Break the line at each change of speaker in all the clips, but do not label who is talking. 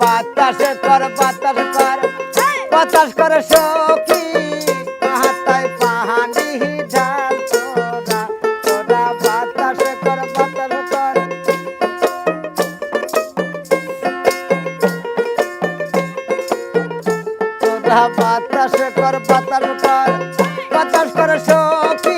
বাতাসে কর বাতাস কর। বাতাস করে সখী হাতায় পাহানি ঢাল তোরা। তোরা বাতাসে কর বাতাস কর। তোরা বাতাসে কর বাতাস কর। বাতাস করে সখী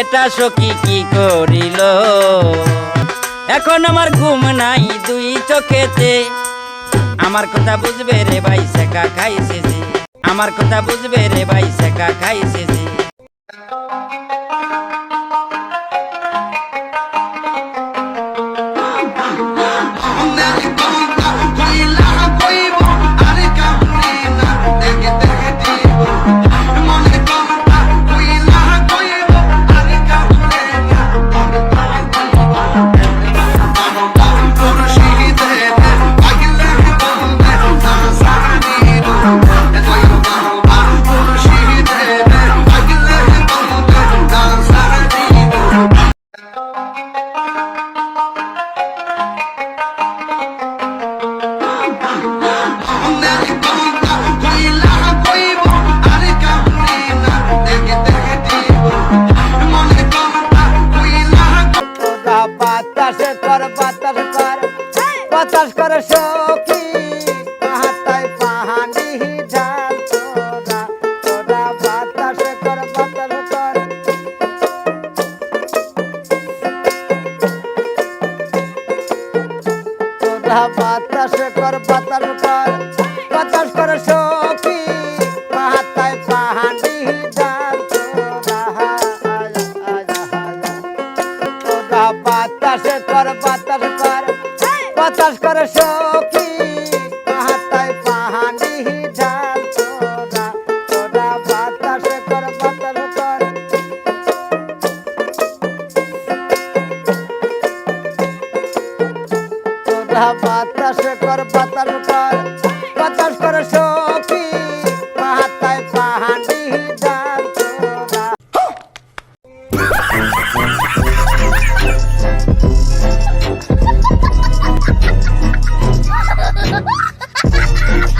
এটা সখী কি করিল? এখন আমার ঘুম নাই দুই চোখেতে। আমার কথা বুঝবে রে ভাই, শেখা খাইছে আমার কথা বুঝবে রে ভাই, শেখা খাইছে
বাতাস করে সখী হাতায় পাহানি ঢাল তোরা তোরা বাতাসে কর, বাতাস কর। তোরা বাতাসে কর, বাতাস কর। বাতাস করে সখী বাতাস করে সখী হাতায় পাহানি ঢাল তোরা তোরা বাতাসে কর বাতাস কর। তোরা বাতাসে কর বাতাস কর। বাতাস করে সখী